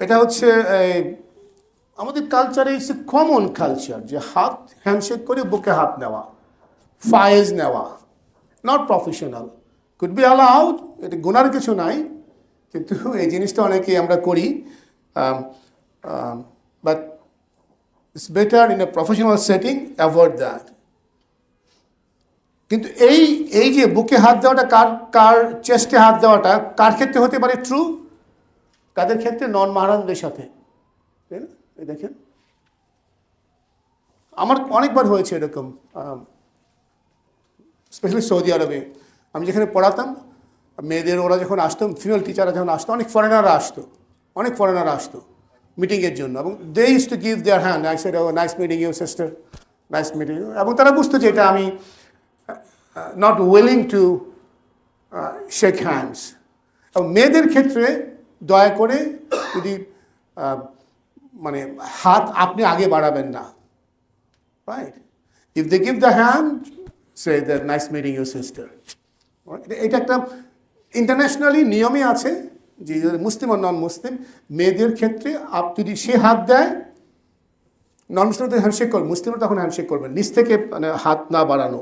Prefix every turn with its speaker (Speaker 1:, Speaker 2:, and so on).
Speaker 1: এটা হচ্ছে আমাদের কালচারে ইটস এ কমন কালচার যে হাত হ্যান্ডশেক করে বুকে হাত নেওয়া ফায়েজ নেওয়া not professional could be allowed এটা গুনার কিছু নাই, কিন্তু এই জিনিসটা অনেকেই আমরা করি but it's better in a professional setting avoid that কিন্তু এই এই যে বুকে হাত দেওয়াটা কার কার চেস্টে হাত দেওয়াটা, কার ক্ষেত্রে হতে পারে? ট্রু কাদের ক্ষেত্রে? নন মাহারামদের সাথে। তাই না? এই দেখেন। আমার অনেকবার হয়েছে এরকম স্পেশালি সৌদি আরবে। আমি যেখানে পড়াতাম, মেয়েদের ওরা যখন আসতো ফিমেল টিচাররা যখন আসতো, অনেক ফরেনাররা আসতো। অনেক ফরেনাররা আসতো মিটিংয়ের জন্য। এবং they is to give their hand I said nice meeting you sister nice meeting এবং তারা বুঝতো যে এটা আমি not willing to shake hands এবং মেয়েদের ক্ষেত্রে দয়া করে যদি মানে হাত আপনি আগে বাড়াবেন না। Right if they give the hand say the nice meeting your sister এটা একটা ইন্টারন্যাশনালি নিয়মে আছে যে মুসলিম আর নন মুসলিম মেয়েদের ক্ষেত্রে আপ, যদি সে হাত দেয় নন মুসলিমদের হ্যান্ডশেক করবে মুসলিমরা তখন হ্যান্ডশেক করবেন নিচ থেকে মানে হাত না বাড়ানো।